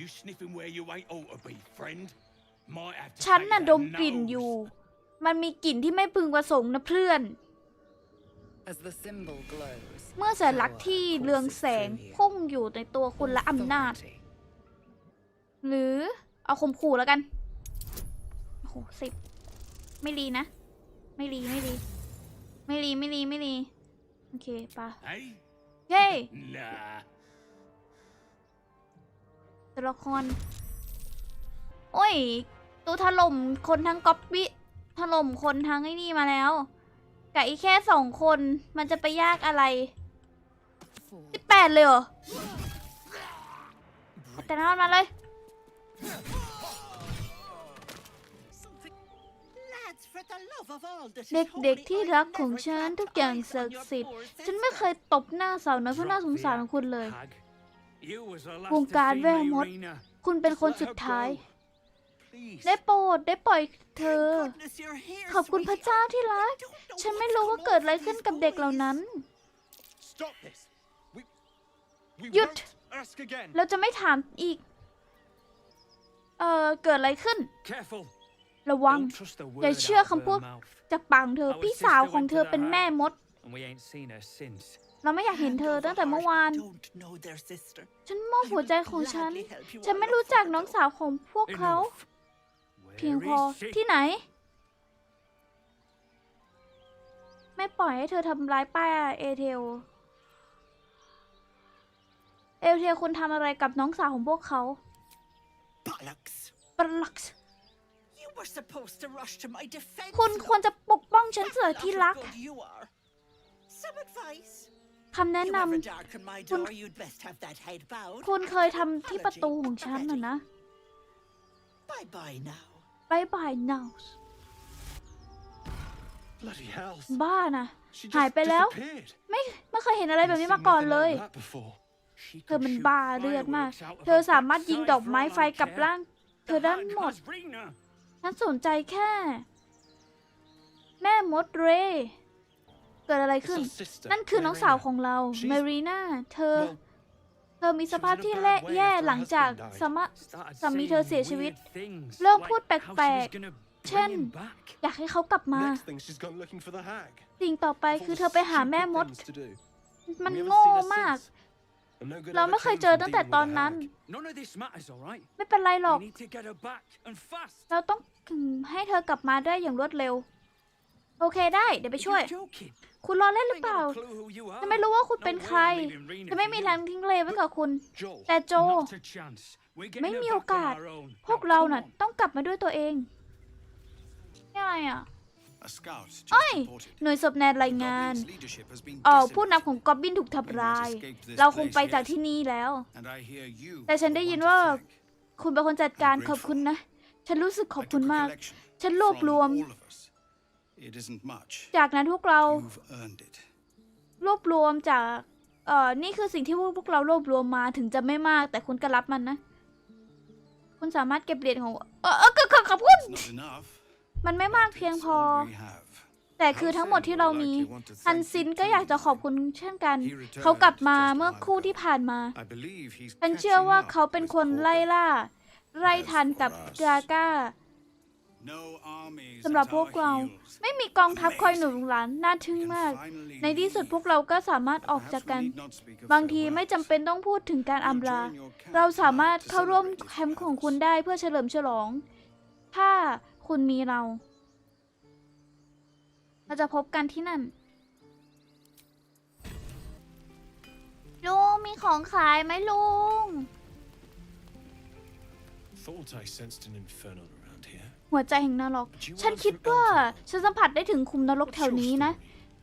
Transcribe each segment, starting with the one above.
You sniffing where you ain't ought to be, friend? Might have to ฉัน take น่ะ that ดมกลิ่น nose. อยู่ มันมีกลิ่นที่ไม่พึงประสงค์นะเพื่อน As the symbol glows, เมื่อสัญลักษณ์ที่เรืองแสงพุ่งอยู่ในตัวคุณและอำนาจ authority. หรือเอาข่มขู่แล้วกัน โอ้โหสิบ ไม่รีนะ ไม่รีไม่รี ไม่รีไม่รีไม่รี โอเคปะ Hey? เย้ Nah. ตัวละคร โอ้ย ตัวถล่มคนทั้งก๊อปปี้ถล่มคนทั้งไอ้นี่มาแล้วกับอีกแค่สองคนมันจะไปยากอะไรสิบแปดเลยเหรอแต่นอนมาเลยเด็กๆที่รักของฉันทุกอย่างศักดิ์สิทธิ์ ฉันไม่เคยตบหน้าสาวน้อยเพราะน่าสงสารของคุณเลย วง last การ to แว see ร์ me, มด Marina. คุณเป็นคน Let สุด her ท้าย go. Please. ได้โปรดได้ปล่อยเธอ ขอบคุณพระเจ้าที่รัก ฉันไม่รู้ว่าเกิดอะไรขึ้นกับเด็กเหล่านั้น Stop this. We, we หยุด won't ask again. เราจะไม่ถามอีก เอ่อ เกิดอะไรขึ้น Careful. ระวัง Don't trust the อย่า word เชื่อ out of คำพูด her mouth. จากปากของเธอ พี่สาวของเธอเป็นแม่มด And we ain't seen her since. เราไม่อยากเห็นเธอตั้งแต่เมื่อวาน Don't know their sister. ฉันมอบหัวใจของฉัน I will gladly help you ฉันไม่ all รู้ look จัก for น้อง them. สาวของพวกเขา Enough. เพียง Where พอ is she? ที่ไหน ไม่ปล่อยให้เธอทำร้ายป้าเอเทล เอเทลคุณทำอะไรกับน้องสาวของพวกเขา Bollocks. ปลัก You were supposed to rush to my defense. คุณควรจะปกป้องฉันเสือที่รัก Good you are. Some advice. คำแนะ You น ever darken my Kun- door, you'd best have that head bowed. ำคุณเคยทำที่ประตูของฉันน่ะนะ Bye bye now. บายบาย now Bloody hell. บ้านะ She หาย just ไปแล้ว disappeared. ไม่ไม่เคยเห็นอะไรแบบ I've นี้ seen มาก่อน nothing เลย like that before. She เธอ could มัน shoot บ้าเลือดมาก fireworks out of เธอ her สามารถยิง backside ดอกไม้ for ไฟ all I กับ care. ร่าง เธอ The ได้ Hag หมด has Rena. ฉันสนใจแค่ แม่มดเรย์ เกิดอะไร It's ขึ้น our sister. นั่นคือน้องสาวของเรา She's- เมรีนาเธอ Well, เธอมีสภาพที่ she was in a แย่ bad way แย่ after her หลังจาก husband died. สมะ Started สามีเธอ saying เสียชีวิต weird things, เริ่ม like พูดแป how she was ลก gonna ๆเช่น bring him back. อยากให้เขากลับมา Next thing, she's gone looking for the hag. สิ่งต่อไป Of all คือ the เธอไปหา stupid แม่มด things to do. มัน We haven't โง่ seen her มาก since. And no good เรา ever ไม่เคย came เจอ from ตั้งแต่ dealing ต with อน the นั้น hag. None of this matters, all right? ไม่เป็นไรหรอก We need to get her back and fast. เราต้องให้เธอกลับมาได้อย่างรวดเร็ว โอเคได้ เดี๋ยวไปช่วย You're joking. คุณรอเล่นห I รือ ain't เปล่า got a clue who you are. จะไม่รู้ว่าคุณเป็น No ใคร way I'm leaving Rena จะไม่ for มี you. ทางทิ้งเลยไว้กับคุณ Joel. แต่โจ Not a chance. We're getting ไม่ her มี back โอ on กาส our own. พวก Now, เรา come น่ะ on. ต้องกลับมาด้วยตัวเองนี่อะไรอะ A scout just เอ้ย reported. หน่วยสบแนนรายงาน Goblin's leadership has been เอ๋อ decimated, ผู้นำของกอบบินถูกทำร้าย เราคงไปจากที่นี่แล้ว and I hear you แต่ฉัน are ได้ the ยิน one to ว่า thank. คุณเป็นคนจัดการ I'm ขอบคุณนะ ฉันรู้สึกขอบ I คุณ took a มาก collection ฉันรวบ from รวม จากนั้นพวกเรา You've earned it. รวบรวมจากเอ่อนี่คือสิ่งที่พวกเรารวบรวมมาถึงจะไม่มาก แต่คุณก็รับมันนะ คุณสามารถเก็บเหรียญของเออเออขอขอขอบคุณ It's not enough. มันไม่มาก but เพียง it's พอ all we have. แต่คือทั้งหมดที่เรามี ฮันซินก็อยากจะขอบคุณเช่นกัน เขากลับมาเมื่อครู่ที่ผ่านมา I believe he's ฉันเชื่อ catching ว่า up เขาเป็น with คนไล่ Corvo. ล่า ไล่ทันกับกาก้า No armies สำหรับ at พวก our เรา heels. ไม่มีกองทัพคอยหนุนหลังน่าทึ่ง We can มาก finally ในที่สุด leave. พวกเราก็สามารถออก Perhaps จาก we กัน need not speak of บางทีไม่จำ farewells. เป็นต้องพูดถึงการ We'll อำลา join your camp เราสามารถ tonight to เข้าร่วม celebrate แค if ม you ป์ของ have คุณ us. ได้เพื่อเฉลิมฉลอง ถ้าคุณมีเรา เราจะพบกันที่นั่นลุงมีของขายไหมลุง Thought I sensed an inferno around here. หัวใจแห่งนรก ฉันคิดว่าฉันสัมผัสได้ถึงคุมนรกแถวนี้นะ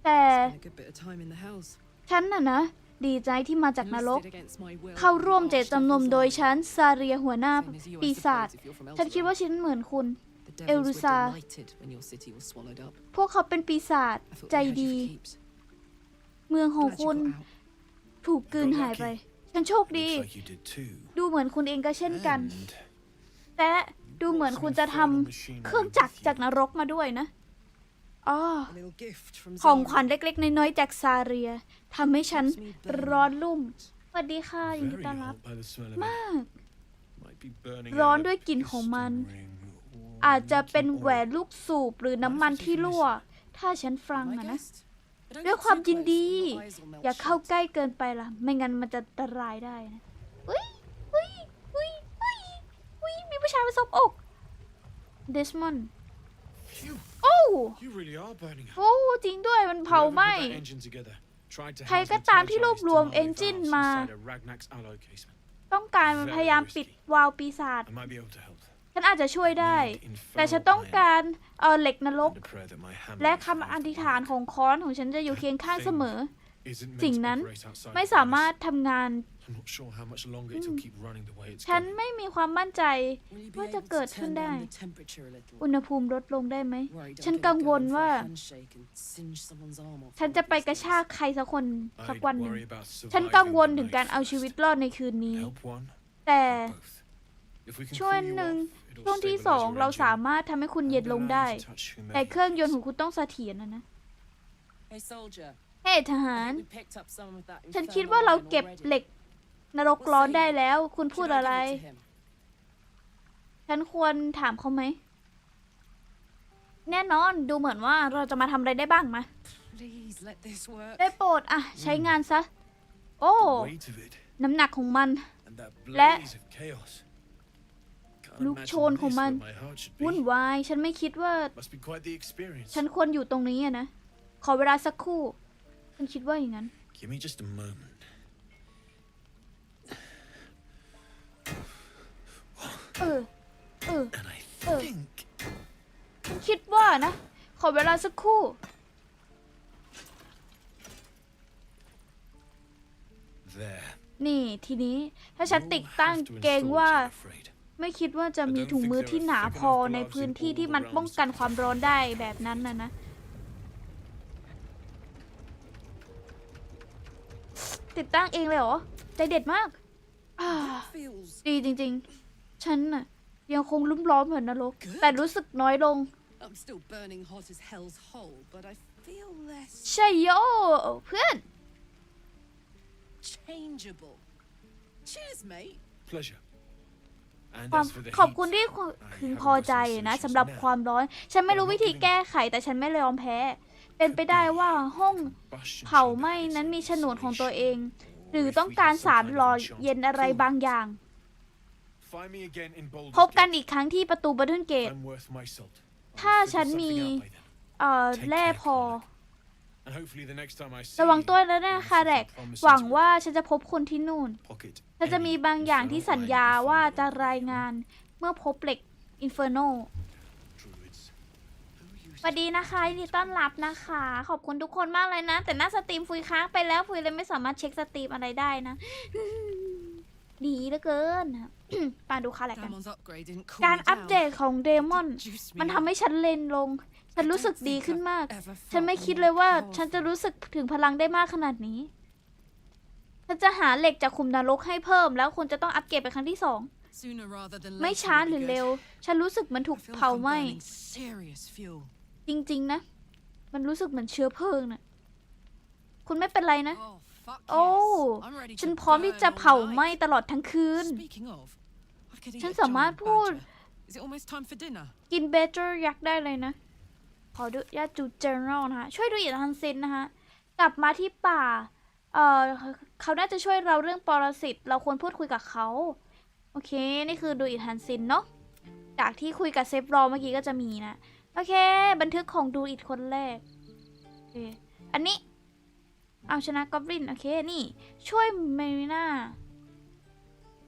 แต่ Been a good bit of time in the hells. ฉันน่ะนะ ดีใจที่มาจากนรก Enlisted against my will. เข้าร่วมเจตจำนงโดย Marched ฉันซาเรียหัวหน้า Same as you, I ปีศาจ suppose, if you're from ฉันคิดว่า elsewhere. ฉันเหมือนคุณ The devils were Elrusa. delighted when your city was swallowed up. พวกเขาเป็นปีศาจ I thought ใจ they had you ดี for keeps. เมืองของ Glad you คุณ got out. ถูกกลืนหายไป ฉันโชคดี Looks like you did too. ดูเหมือนคุณเองก็เช่นกัน And แต่ ดูเหมือนคุณจะทำเครื่องจักรจากนรกมาด้วยนะอ๋อ A little gift from ของ Zara. ขวัญเล็กๆ น้อยๆจากซาเรียทำให้ฉันร้อนรุ่มสวัสดีค่ะยินดี very ต้อนรับ hot by the smell of it. มาก My be burning ร้อน out a ด้วยกลิ่นของมัน piston ring or อาจจะ molten เป็นแหวน oil. ลูกสูบหรือน้ำมันที่รั่ว ถ้าฉันฟัง My อะนะ guest. But don't ด้วย get ความ too ยิน close, ดี or your eyes will melt อย่าเข้า shut. ใกล้เกินไปล่ะ ไม่งั้นมันจะอันตรายได้นะอุ้ยอุ้ยอุ้ยอุ้ยอุ้ยมี ผู้ชายมาซบอกเดสมอน Phew, โอ้ you really are burning up. โอ้จริงด้วยมันเผา Whoever ไหม้ put that engine together tried to ใคร house ก็ตามที่ metallic รวบรวม alloys to เอนจิน valves มา inside a Ragnak's alloy casement. ต้องการมันพยายามปิดวาล์วปีศาจ I might be able to help. ฉันอาจจะช่วยได้ Need แต่ฉัน infernal ต้อง iron การเออเหล็กนรก and a prayer that my hammer และ will คำอ fall ธิษ for ฐานของค้อนของฉันจะอยู่เคียงข้างเสมอ Isn't meant สิ่ง to นั้น operate outside ไม่ of สามารถ Venice. ทำงาน I'm not sure how much longer it'll keep running the way it's ฉัน going. ไม่มีความมั่นใจ Will you be ว่าจะ able เกิด to ขึ้น turn ได้ down the temperature a little? อุณหภูมิลดลงได้ไหม Worried I'm ฉัน gonna กังว go ล in for a ว่า handshake and singe someone's arm off ฉัน one จะ of ไป these กระ days. ชากใครสักคนสัก I'd วันหนึ่ง worry about ฉัน surviving กังวล the ถึง night การเอา first. ชีวิตรอดในคืนนี้ Help one แต่ or both. If we can ช่วย cool you หนึ่ง off, it'll ช่วงที่ stabilize สอง your เรา engine สามารถทำให้คุณ and เย็นลง allow ได้ you to touch whomever แต่เครื่องยนต์ you ของคุณต้องเสถียรนะนะ Hey soldier, เฮ้ทหาร we picked up some of that ฉัน infernal คิดว่าเรา iron เก็บ already. เหล็กนรกร้อนได้แล้ว คุณพูด Should I อะไร give it to him? ฉันควรถามเขาไหม แน่นอนดูเหมือนว่าเราจะมาทำอะไรได้บ้างมา Please let this work. ได้โปรดอะ ใช้งานซะ โอ้ The weight of it น้ำหนักของมัน and that และ blaze of chaos. Can't ลูก imagine โชนของ this มัน where my heart should วุ่น be. วาย ฉันไม่คิดว่า Must be quite the experience. ฉันควรอยู่ตรงนี้อะนะ ขอเวลาสักครู่ ฉันคิดว่าอย่างนั้น Give me just a moment. เออ เออ And I Oh. think ฉันคิดว่านะ ขอเวลาสักครู่ there. นี่ทีนี้ถ้าฉัน You'll ติดตั้ง have to เกรง install ว่า it, I'm afraid. ไม่คิดว่าจะมี I don't ถุงมือ think ที่ there หนา are พอ thick enough ใน gloves พื้น in ที่ all ที่ the มัน realms ป้องกัน to ความร้อนได้แบบนั้นนะนะ ติดตั้งเองเลยเหรอ ใจเด็ดมากอ่า Feels ดีจริงๆ ฉันน่ะ ยังคงลุ้มล้อมเหมือนนรก แต่รู้สึกน้อยลง I'm still burning hot as hell's hole, but I feel less ใช่โยเพื่อน changeable. Cheers, mate. Pleasure. And ความ as for the ขอบคุณ heat, ที่ I พึง haven't พอ got ใจ some นะ solutions สำหรับ now. ความร้อน ฉันไม่รู้ I'm not วิธี giving แก้ไขแต่ฉันไม่ยอมแพ้ เป็นไปได้ว่าห้อง Combustion เผาไหม้ chamber นั้นมี is ฉนวนของตัวเอง isolation. หรือ Or if ต้อง we การ had สาร some kind หล่อ of enchanted เย็นอะไร pool. บางอย่าง Find me again in Baldur's พบกัน Gate. อีกครั้งที่ประตูบัตเทิลเกต I'm worth my salt. I'll ถ้า figure ฉันมี something out by then. เอ่อ Take แร่ care, พอ Connor. And hopefully the next time I see ระวัง you, ตัวแล้วนะ I'll คา have แรก something promising หวัง to ว่าฉันจะพบคนที่นู่น pocket ฉันจะ any มีบางอย่างที่ infernal สัญ iron ญา you find ว่า along จะ the way. รายงานเมื่อพบเหล็กอินเฟอร์โน Druids. Who used สวัสดีนะคะยินดีต้อนรับนะคะ ขอบคุณทุกคนมากเลยนะ แต่หน้าสตรีมฟุยค้างไปแล้วฟุยเลยไม่สามารถเช็คสตรีมอะไรได้นะ ดีเหลือเกินปาดูค่ะแหละกัน Damon's upgrade didn't cool การ me อัป down. เดตของเดมอน Juice me มัน up. ทำให้ฉันเลนลง ฉัน I รู้สึก don't ดี think ขึ้น I've มาก ever ฉัน felt ไม่คิด more เลยว่า powerful. ฉันจะรู้สึกถึงพลังได้มากขนาดนี้ ฉันจะหาเหล็กจากขุมนรกให้เพิ่ม แล้วคุณจะต้องอัปเกรดไปครั้งที่สอง Sooner rather than ไม่ later ช้า would ห be รือ good. เร็ว ฉันรู้สึกเหมือนถู I ก feel like เผา I'm ไหม้ burning serious fuel. จริง ๆ นะ มันรู้สึกเหมือนเชื้อเพลิงน่ะคุณไม่เป็นไรนะ Oh, fuck โอ้ yes. I'm ready ฉัน to พร้อมที่จะ burn เผา all ไหม้ night. ตลอดทั้งคืน Speaking of, I could eat ฉัน a สามารถ giant พูด badger. Is it almost time for dinner? กินเบเจอร์ยักษ์ได้เลยนะ ขอดูญาติจูเจอร์นลนะคะ ช่วยดูอีกทันซินนะคะ กลับมาที่ป่า เอ่อเขาน่าจะช่วยเราเรื่องปรสิต เราควรพูดคุยกับเขา โอเค นี่คือดูอีกทันซินเนาะ จากที่คุยกับเซฟรอเมื่อกี้ก็จะมีนะ โอเค บันทึกของดูอีกคนแรกโอเคอันนี้ เอาชนะกอบลิน โอเค นี่ ช่วยเมริน่า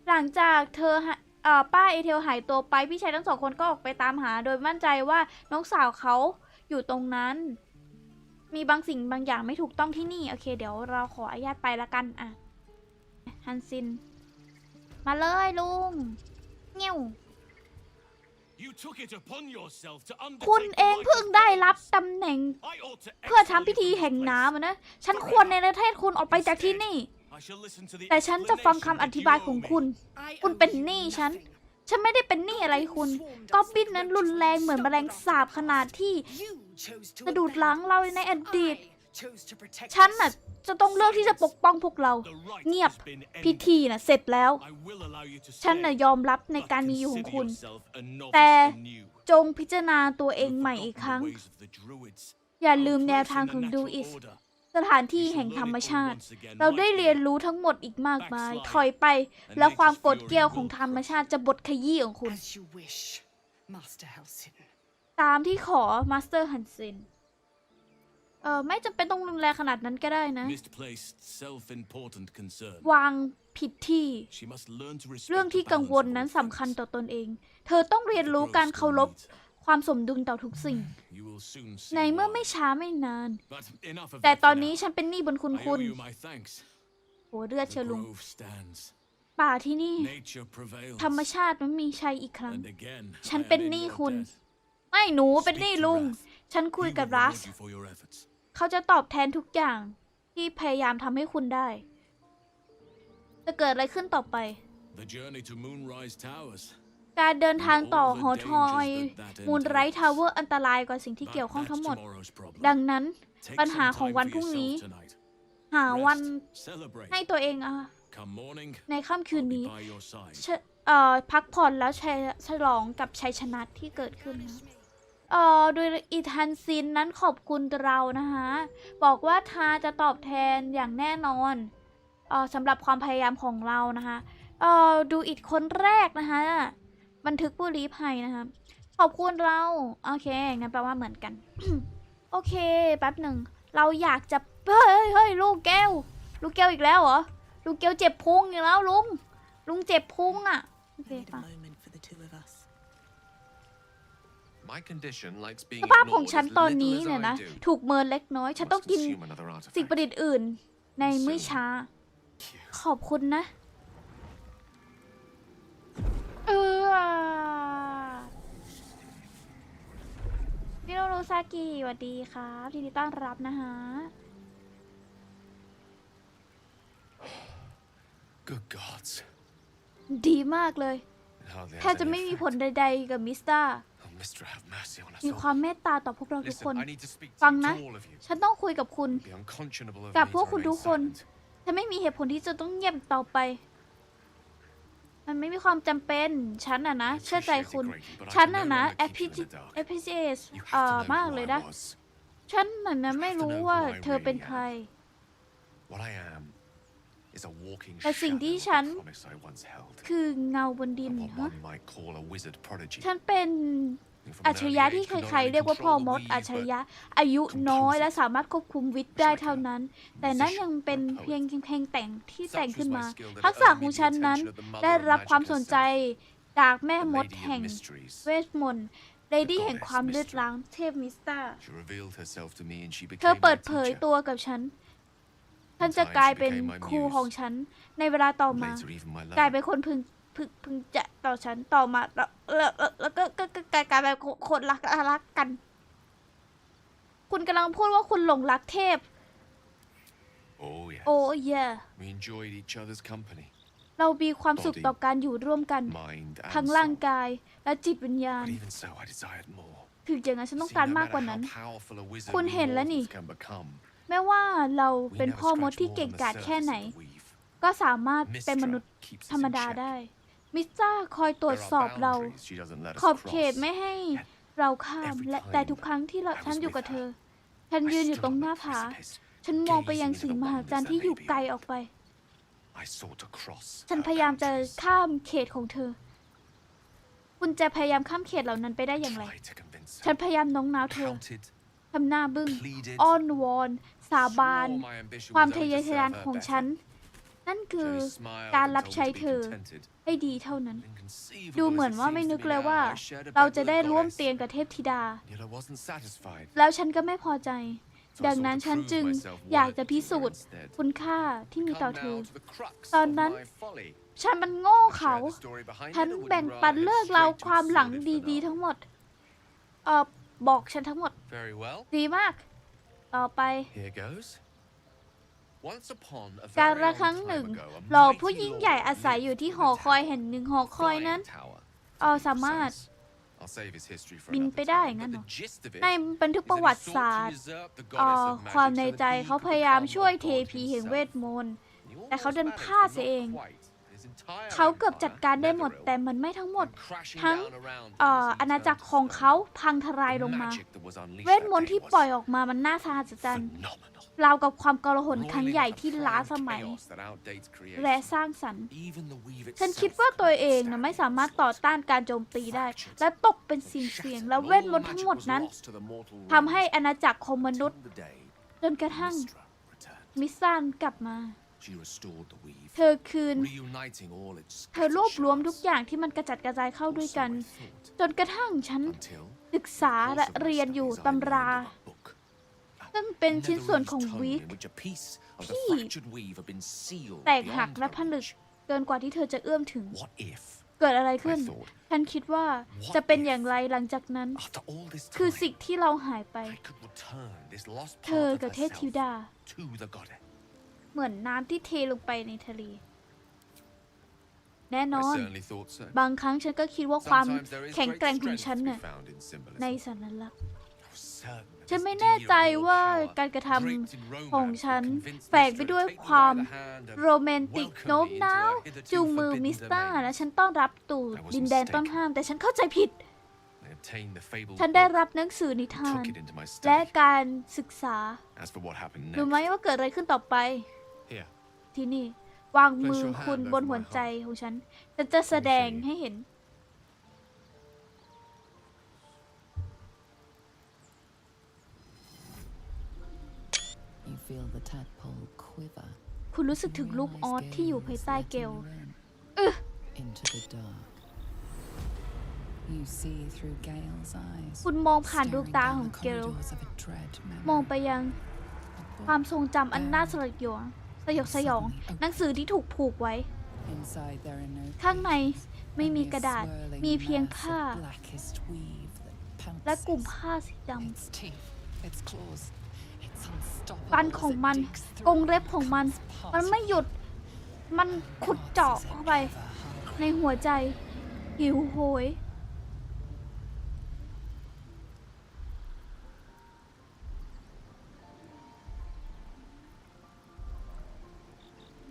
หลังจากเธอหาเอ่อป้าเอเทลหายตัวไป พี่ชายทั้งสองคนก็ออกไปตามหา โดยมั่นใจว่าน้องสาวเขาอยู่ตรงนั้น มีบางสิ่งบางอย่างไม่ถูกต้องที่นี่ โอเค เดี๋ยวเราขออนุญาตไปละกัน อะ ฮันซิน มาเลยลุงเงี้ยว คุณ undertake เอง the เพิ่ง mighty ได้รับ task. ตำแหน่ง I ought to เพื่อ exile ทำพิ you ธี from แห่ง this น้ำ place. อะนะ ฉันควรในประเทศคุณออกไปจากที่นี่ I shall listen to the แต่ฉันจะฟังคำอ explanation ธิ that บาย you ของ owe คุณ me. คุณเป็นหนี้ฉัน ฉันไม่ได้เป็นหนี้อะไรคุณก็บินนั้นรุนแรงเหมือนแมลงสาบขนาดที่จะดูดล้างเราในอดีต chose to protect ฉัน us. น่ะจะต้องเลือกที่จะปกป้องพวกเรา The right เงียบ has been พิ ended. ธีน่ะเสร็จแล้ว I will allow you to ฉัน stay, น่ะยอมรับใน but การมีอยู่ของ consider คุณ yourself a novice แต่ anew. จงพิจารณาตัวเอง You've ใหม่อีก forgotten ครั้ง the ways of the Druids. อย่า Our ลืมแนว place ทาง in the ของดู natural อิส order. สถานที่แห่งธรรมชาติ เราได้เรียนรู้ทั้งหมดอีกมากมาย ถอยไป แล้วความโกรธเกรี้ยวของธรรมชาติจะบดขยี้ของคุณ As you wish, Master Helsin. ตามที่ขอมาสเตอร์ฮันเซน เออไม่จำเป็นต้องรุนแรงขนาดนั้นก็ได้นะ Misplaced, self-important concern. วางผิดที่ She must learn to respect เรื่อง the ที่กังวล balance of นั้น all สำคัญ things. ต่อตนเอง เธอต้องเรียนรู้การเคารพความสมดุลต่อทุกสิ่ง You will soon see ในเมื่อ why. ไม่ช้าไม่นาน But enough of แต่ that ต for อนนี้ now. ฉันเป็นหนี้บุญคุณ I คุ owe ณ you my thanks. โหเลือดเช The ลุง grove stands. ป่าที่นี่ Nature prevails. ธรรมชาติมันมีชัยอีกครั้ง And again, ฉัน I am เป็น in หนี้ your คุณ debt. ไม่หนูเป็น Speak หนี้ to ลุง Wrath. ฉันคุย He กับ will รัส reward you for your efforts. เขาจะตอบแทนทุกอย่างที่พยายามทำให้คุณได้ จะเกิดอะไรขึ้นต่อไป The journey to Moonrise Towers. การเดินทางต่อหอทอยมูนไรท์ทาวเวอร์อันตรายกว่าสิ่งที่ But เกี่ยวข้อง that's ทั้งหมด tomorrow's problem. ดังนั้น Take ปัญ some หาของ time วัน for พรุ่งนี้ yourself tonight. หาวัน Rest, celebrate. ให้ตัวเองอะ Come morning, ในค่ำคืน I'll be นี้ by your side. เชเอ่อพักผ่อนแล้วชัยฉลองกับชัยชนะที่เกิดขึ้นนะ เอ่อโดยอีทันซินนั้นขอบคุณเรานะคะบอกว่าทาจะตอบแทนอย่างแน่นอนเอ่อสำหรับความพยายามของเรานะคะเอ่อดูอีกคนแรกนะคะบันทึกผู้ลี้ภัยนะคะขอบคุณเรา โอเคงั้นแปลว่าเหมือนกัน โอเคแป๊บหนึ่ง เราอยากจะ เฮ้ยเฮ้ยลูกแก้ว ลูกแก้วอีกแล้วเหรอ ลูกแก้วเจ็บพุงอีกแล้วลุง ลุงเจ็บพุงอะ โอเค Need ป่ สภาพของ ignored ฉัน as ตอน little นี้ as เนี่ย I นะ do. ถูกเมินเล็กน้อย ฉัน Must ต้องกิน consume another สิ่งประ artifact. ดิษฐ์อื่น ในมื้อเช้า ขอบคุณนะ เออพี่โนโรซากิสวัสดีครับยินดีต้อนรับนะคะ Good gods. ดีมากเลย It hardly แทบ has จะ any ไม่มีผล effect. ใดๆกับมิสเตอร์ Oh, Mister, have mercy on us มี all. ความเมตตาต่อพวกเราทุกคน Listen, I need to speak ฟัง to, you, นะ to all of you. ฉันต้องคุยกับคุณ It'd be unconscionable of กับ me พวก to คุณ remain ทุกคน silent. ฉันไม่มีเหตุผลที่จะต้องเงียบต่อไป มันไม่มีความจำเป็น ฉันอะนะ เชื่อใจคุณ ฉันอะนะ appreciate appreciate เอ่อมากเลยนะ ฉันน่ะนะไม่รู้ว่าเธอเป็นใคร What I am is a walking แต่สิ่ง shadow ที่ of ฉัน the promise I once held. คือเงาบนดิน And what ฮะ one might call a wizard prodigy. ฉันเป็น Who from อัจ an ฉริ early ยะ age ที่ could ใคร not only ๆเรียกว่าพ่อ control ม the ด weave, อัจฉริ but ยะอายุน้อย compose it และสามารถควบคุมวิทย์ได้เท่านั้น แต่นั่นยังเป็น musician or เพียงเพลงแต่งที่ Such แต่ง was ขึ้น my มา skill that ทัก it ษะ earned ข me อง the ฉันนั้น attention of the mother ได้ of รับ magic ความสนใจ herself, จากแม่ the มด lady of แห่ง mysteries. เวทมนต์เลดี้แห่งความเลือดล้างเทพมิสเตอร์ She revealed herself to me and she เธอ became เปิ my ดเผย teacher. ตัวกับฉันฉันจะกลายเป็นครูของฉันในเวลาต่อมา Later, even my กลาย lover. เป็นคนพึง พึงพึงจะต่อฉันต่อมาแล้วแล้วแล้วแล้วก็ก็ก็กลายกลายเป็นคนรักรักกัน คุณกำลังพูดว่าคุณหลงรักเทพ Oh yes. โอ้ย We enjoyed each other's company, เรามีความสุขต่อการอยู่ร่วมกัน mind ทั้ง and ร่าง soul. กายและจิตวิญญาณ But even so, I desired more. ถึงอย่างนั้นฉันต้อง See, การ no มากก matter ว่านั้น how powerful a wizard คุณ we เห็นแล้วนี่ mortals can become, แม้ว่าเรา we เป็น never พ่อมด scratch ที่ more เก่ง than the กาจแค่ไหน surface of the weave. ก็สามารถเป็นมนุษย์ Mistra keeps us ธรรม in ดา check. ได้ มิสจ้าคอยตรวจ There สอบ are เรา boundaries she doesn't let us ขอบเขต cross. ไม่ให้เราข้าม Every และ time แต่ทุกครั้งที่เรา I was ฉันอยู่ with กับเธอ her, ฉัน I ยืนอยู่ stood ตรง on หน้า the ผา precipice, ฉันมองไปยัง gazing สิ่ง into ม the หัศจรรย์ wonders ที่ that อยู่ lay ไกล beyond. ออกไป I sought to cross ฉัน her พยายามจะ boundaries, ข้ามเขตของเธอ คุณจะพยายามข้ามเขตเหล่านั้นไปได้อย่างไร tried to convince ฉัน her, พยายามโน้องน้าวเธอ counted, ทำหน้าบึ้ง pleaded, อ้อนวอน สาบาน swore my ambition ความ was ทะ only เยอ to ทะยาน serve ของ her ฉัน better. นั่นคือ She smiled การ and รับ told ใช้ me to เธ be อ contented. ให้ดีเท่านั้น Inconceivable ดู as เหมือน it ว่า seems ไม่ to นึก me เลย now, ว่า I shared a เรา bed จะ with ได้ a ร่วม goddess, เตียงกับเทพธิดา yet I wasn't satisfied. แล้วฉันก็ไม่พอใจ So I ดัง sought นั้น to ฉัน prove จึง myself อยากจะ worthy พิ to her สูจน์ instead. คุณค่าที่มีต่อ Come เธอ now to the crux ตอน of นั้น my folly. ฉันมันโง่ Shall I เขา share the story behind ฉัน it, or would you แบ่ง rather ปัน head เลิกเรา straight to ความ its หลัง sordid ดีๆ finale? ทั้งหมด เออบอกฉันทั้งหมด Very well. ดีมาก ต่อไป การ very ละ long ครั้งหนึ่ง time ago, a หล่อ mighty ผู้ยิ่งใหญ่ lord อาศัยอยู่ lived ที่ in หอ a คอย tower. แห่งหนึ่งหอคอยนั้น Flying tower, เออสามารถ precise. I'll save his history for บิน another ไปได้ time, งั้น but เหร the อ gist of it ในบันทึก is ประ that วั he ติ sought ศาสต to ร์ usurp the เอ่ goddess อ of magic ความ so ใน that ใจ he เขา could พยายาม become ช่วย one เท god พีแห่ง himself. เวทมนต์ He แต่เขา almost ดัน managed, พลาด but เสีย not เอง quite. His entire เขาเกือบ empire, จัดการได้หมด Netheril, แต่มันไม่ทั้งหมด went crashing ทั้ง down around him เอ่อ as he อาณา turned จักร to ของ stone. เขาพังทลายล The งมา magic that was unleashed เวท that มนต์ day ที่ was ปล่อยออกมามันน่าสหัศจร รย์ phenomenal. ราวกับความกลาหนครั้ง Roiling ใหญ่ with a ที่ล้า prime สมัย chaos that outdates creation. และสร้างสรรค์ Even the weave ฉัน itself คิดว่า could ตัว not เองนะ stand ไม่สามารถต่อต้านการโจมตีได้ และตกเป็นสิ่งเสียง และเวทมนต์ทั้งหมดนั้นทำให้อาณาจักรของมนุษย์ จนกระทั่งมิสซานกลับมา She restored the weave, เธอคืน reuniting all its เธอรวบ scattered รวมทุก shards. อย่างที่มันกระจัดกระจายเข้าด้วยกัน Also, I thought, จนกระทั่งฉัน until ศึกษา the และ course of my เรียนอยู่ studies, I ตำรา learned of a book, a ซึ่งเป็นชิ้นส่วนของ Netherese วี tome ค in which a piece of the ที่ fractured weave had been sealed แตกหัก beyond และ her ผนึก reach. เกินกว่าที่เธอจะเอื้อมถึง What if, เกิดอะไรขึ้น I thought, ฉันคิดว่าจะเป็นอย่างไรหลังจากนั้น after all this คือ time, สิ่งที่เราหายไป I could return this lost เธอ part of กับเทพ herself ธิดา to the goddess. เหมือนน้ำที่เทลงไปในทะเลแน่น I อน certainly thought so. บางครั้งฉันก็คิดว่าความ Sometimes there is แข็ง great แกร่งของ strength ฉัน to be น่ะ found in symbolism. ในสัญลักษณ์ I was certain that ฉัน this ไม่ deed แน่ of ใจ raw ว่า power การกระท draped in ำของ romance ฉัน would convince แฝงไป Mystra ด้วย to take me ความ by the hand and โรแมนติก welcome โน้ม me into น้าว her hitherto จูงมือ forbidden มิสตา domain. และฉันต้อนรับตู่ I was ดินแดน mistaken. ต้องห้าม แต่ฉันเข้าใจผิด I obtained the fabled ฉันได้ book รับหนังสือนิ and ทาน took it into my และ study. การศึกษา As for what happened รู้ไหม next, ว่าเกิดอะไรขึ้นต่อไป here, ที่นี่ วางมือ Place your คุณ hand บน over หัว my ใจ heart. ของฉันฉันจะแสดง Let me show you. ให้เห็น คุณรู้สึกถึงลูกออสที่อยู่ภายใต้เกล into the dark. You see through Gale's eyes. คุณมองผ่านดวง staring ตา down ของ the เกล corridors of a dread memory. มองไปยัง A book ความทรงจำอันน่าสยดหยองสยดสยอง หนังสือที่ถูกผูกไว้ Inside there are no ข้างใน pages, ไม่มี only ก a ระดาษ swirling มีเพียง mass of ผ้า blackest weave that และกลุ่ม pounces. ผ้าสีด Its teeth, its claws, its ำ ฟัน unstoppable ของ as it มัน digs กรง through เล็บของมัน becomes มันไม่หยุด มันขุดเจาะเข้าไป ในหัวใจ หิวโหย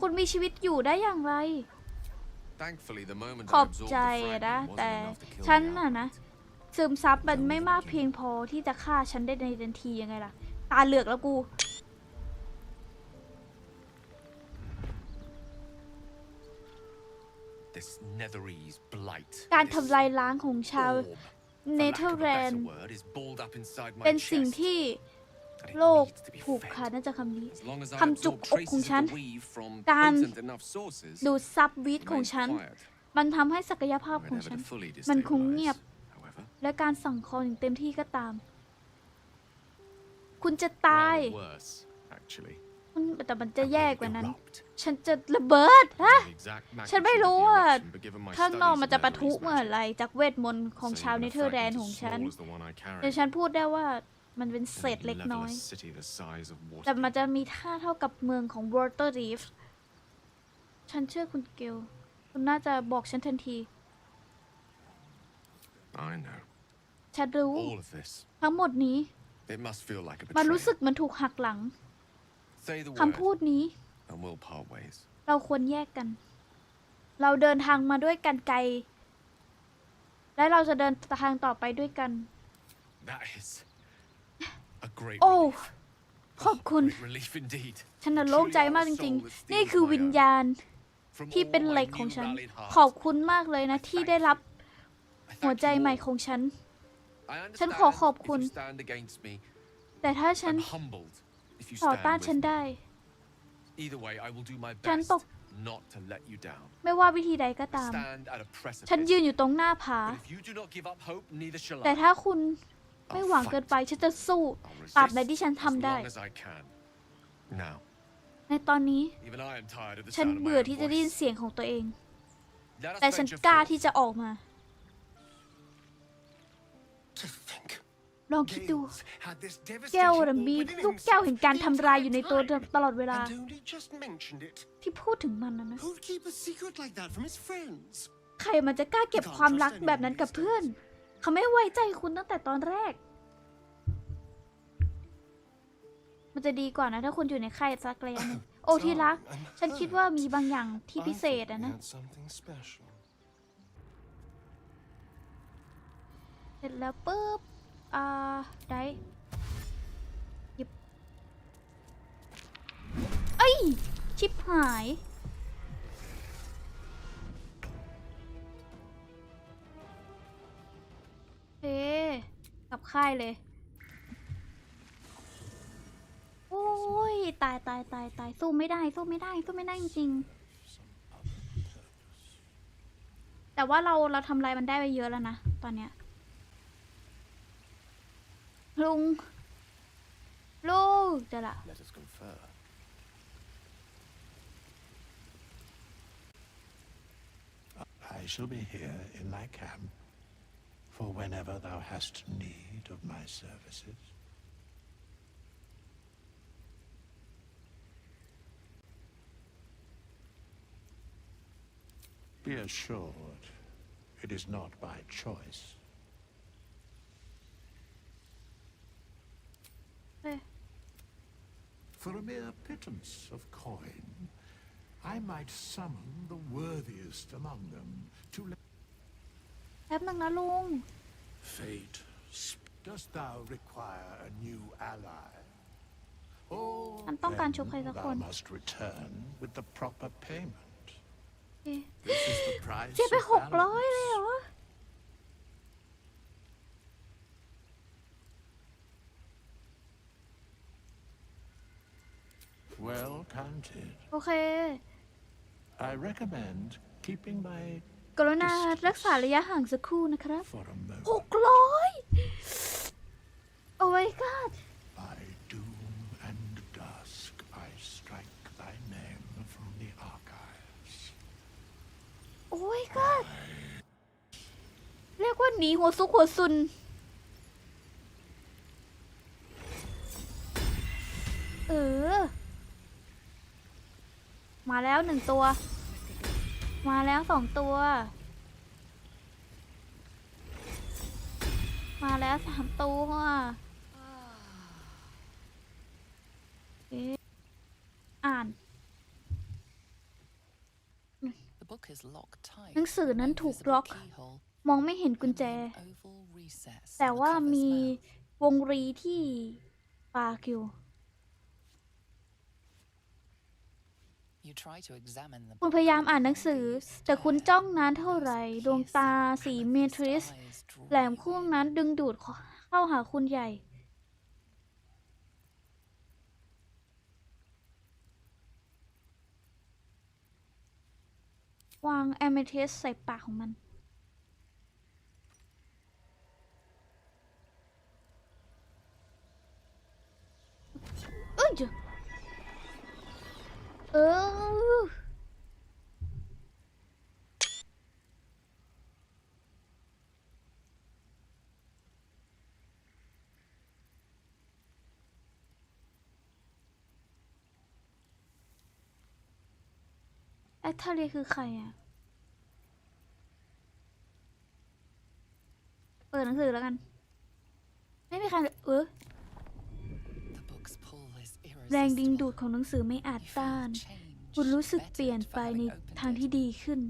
คุณมีชีวิตอยู่ได้อย่างไร thankfully, the moment ข I อบ absorbed ใจ the อะนะ fragment แต่ wasn't enough to kill ฉัน me น่ะนะ outright. ซึมซับมันไม่มากเพียงพอที่จะฆ่าฉันได้ในทันทียังไงล่ะ ตาเหลือกแล้วกู This Netherese blight, การ this ทำลายล้างของชาว orb, เน for เธอ lack ร์ of แล a น better ด์ word, is balled up inside my เป็นสิ่ง chest, ที่ and it โลก needs to be ผูก fed. ขาดน่าจะคำนี้ As long as I คำจุก absorb อกของ traces ฉัน of the weave from การ potent enough sources, ดูดซับวิต it ของ remains ฉัน quiet. มันทำให้ศักยภาพ We're ของ never ฉัน to fully มันคงเงียบ destabilize, however. และการสั่งคอนอย่างเต็มที่ก็ตาม คุณจะตาย Rather worse, actually. มันแต่มันจะแย่กว่านั้น Erupt. ฉันจะระเบิดฮะ The exact ฉันไม่ magnitude of รู้ the ว่า eruption, but given my ข้างนอก studies มัน of จะปะทุ Netherese เมื่อ magic, ไหรจากเวทมนต์ของ so ชาว even เน a เธอร์แลน fragment ด์ของ as ฉัน small as the one I carry แต่ฉันพูดได้ว่ามันเป็นเศ can ษเล็ก level น้อย a city the size of แต่มัน Waterdeep. จะมีท่าเท่ากับเมืองของ Water Reef ฉันเชื่อคุณเกล คุณน่าจะบอกฉันทันที I know. ฉันรู้ All of this. ทั้งหมดนี้ It must feel like a มันรู้สึก betrayal. เหมันถูกหักหลัง Say the คำพูด word นี้ and we'll part ways. เราควรแยกกัน เราเดินทางมาด้วยกันไกล และเราจะเดินทางต่อไปด้วยกัน That is a great โอ้ relief. ขอบคุณ Great relief indeed. ฉันน่ะโล่งใจมากจริงๆ นี่คือวิญญาณ From ที่ all เป็น my เหล็กของ new ฉัน rallied heart, ขอบคุณมากเลยนะที่ได้รับ I thank หัวใจ you ใหม่ all. ของฉัน I ฉัน understand ขอขอบ if คุณ you stand against me. แต่ถ้าฉัน I'm humbled if you ต่อ stand ต้าน with ฉัน me. ได้ Either way, I will do my ฉัน best ตก not to let you down. ไม่ว่าวิธีใดก็ I ตาม stand at a precipice. ฉันยืนอยู่ตรงหน้าผา But if you do not give up hope, neither shall แต่ I. ถ้าคุณ I'll ไม่หวัง fight เกินไป ฉันจะสู้ I'll ตราบใด resist ที่ฉัน as ทำได้ long as I can. Now, ในตอนนี้ even I am tired of the ฉัน sound of my เบื่อ own ที่จะได้ยิน voice. เสียงของตัวเอง Let us แต่ฉัน venture กล้า forth. ที่จะออกมา ลองคิดดู Gales had this แก้ว devastating น่ะ orb มี within ลูกแก้ว himself แห่งการ the ทำลายอยู่ในตัว entire ตลอดเวลา And only just mentioned it. ที่พูดถึงมันนะนะ Who'd keep a secret like that from his friends? ใครมันจะกล้าเก็บความรักแบบนั้นกับเพื่อน เขาไม่ไว้ใจคุณตั้งแต่ตอนแรก มันจะดีกว่านะ ถ้าคุณอยู่ในค่ายสักระยะหนึ่งโอ้ที่รัก ฉันคิดว่ามีบางอย่างที่พิเศษอะนะ something special. เสร็จแล้วปุ๊บ อ่าได้หยิบเอ้ย ชิบหายเอ๊กลับค่ายเลย โอ้ย ตายตายตายตายสู้ไม่ได้ สู้ไม่ได้ สู้ไม่ได้จริงแต่ว่าเราเราทำลายมันได้ไปเยอะแล้วนะ ตอนเนี้ย Plung. Plung. Da. Let us confer. I shall be here in thy camp for whenever thou hast need of my services. Be assured, it is not by choice For a mere pittance of coin, I might summon the worthiest among them to let แป๊บนึงนะลุง Fate. Dost thou require a new ally? Or ฉันต้องการ then ชุบใครสักค thou น must return with the proper payment. เอ๊ะ This is the price เสียไป of หกร้อยเลยเหร balance. อ Well counted. โอเค I recommend keeping my กรุณารักษาระยะห่างสักครู่นะครับ for a ห moment กร้อยโอ้ my god by doom and dusk I strike thy name from the archives. โอ้ my god เรียกว่าหนีหัวซุกหัวซุน แล้วหนึ่งตัว มาแล้วสองตัว มาแล้วสามตัวเอ๊ะอ่าน The book is locked tight. หนังสือนั้น no ถูก visible ล็อก keyhole, มองไม่เห็นกุญแจ only an oval recess in แต่ the ว่า cover's มี mouth. วงรีที่ปากอยู่ You try to examine the คุณพยายามอ่านหนังสือ แต่คุณจ้องนานเท่าไหร่ดวงตาสีเมทริส eyes draw แหลม you คู่ in. นั้นดึงดูดเข้าหาคุณใหญ่ วางแอมเมทิสใส่ปากของมันเอ้ย เออแอตเทเลียคือใครอะ เปิดหนังสือแล้วกัน ไม่มีใครเลยเออ แรงดึงดูดของหนังสือไม่อาจต้าน คุณรู้สึกเปลี่ยนไปในทางที่ดีขึ้น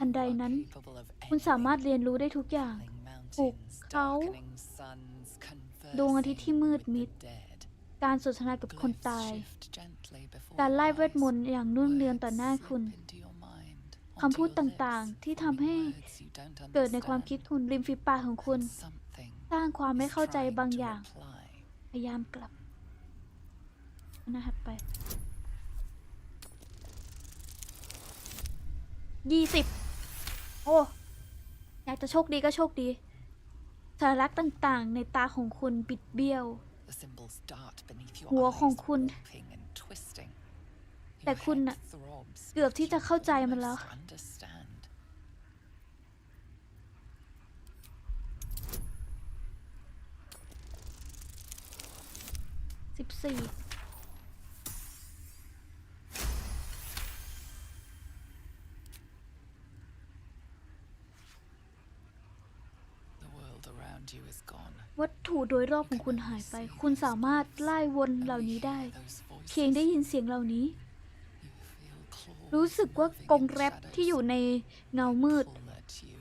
อันใดนั้น คุณสามารถเรียนรู้ได้ทุกอย่างปลุกเขาดวงอาทิตย์ที่มืดมิด การสนทนากับคนตาย การไล่เวทมนต์อย่างนุ่มเรือนต่อหน้าคุณคำพูดต่างๆที่ทำให้เกิดในความคิดคุณริมฝีปากของคุณ สร้างความไม่เข้าใจบางอย่าง พยายามกลับ หนะถัดไปยี่สิบโอ้อยากจะโชคดีก็โชคดีสารักษณ์ต่างๆ ในตาของคุณปิดเบี้ยว The symbols dart beneath your หัว eyes, ของคุณ warping and twisting. แต่ Your คุณ head น่ะ throbs, เกือบที่จะ but you เข้าใจมันแล้ว almost understand. สิบสี่ วัตถุโดยรอบของคุณหายไป คุณสามารถไล่วนเหล่านี้ได้ เพียงได้ยินเสียงเหล่านี้ รู้สึกว่ากงแรปที่อยู่ในเงามืด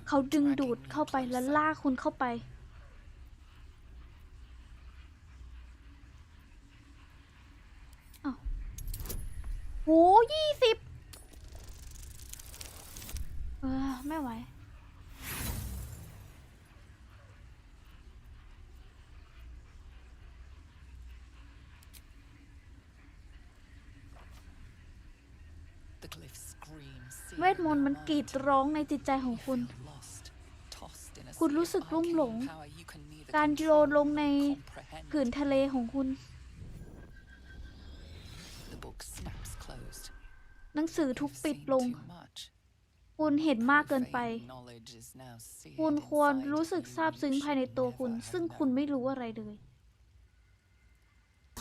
เขาดึงดูดเข้าไปและ closer. ลากคุณเข้าไป อ้าวโหยี่สิบเออไม่ไหว The cliff screams, เว ทมนต์มันกรีดร้องในจิตใจของคุณ คุณรู้สึกรุ่มหลง การโยนลงในผืนทะเลของคุณ หนังสือทุกปิดลง คุณเห็นมากเกินไป คุณควรรู้สึกซาบซึ้งภายในตัวคุณ ซึ่งคุณไม่รู้อะไรเลย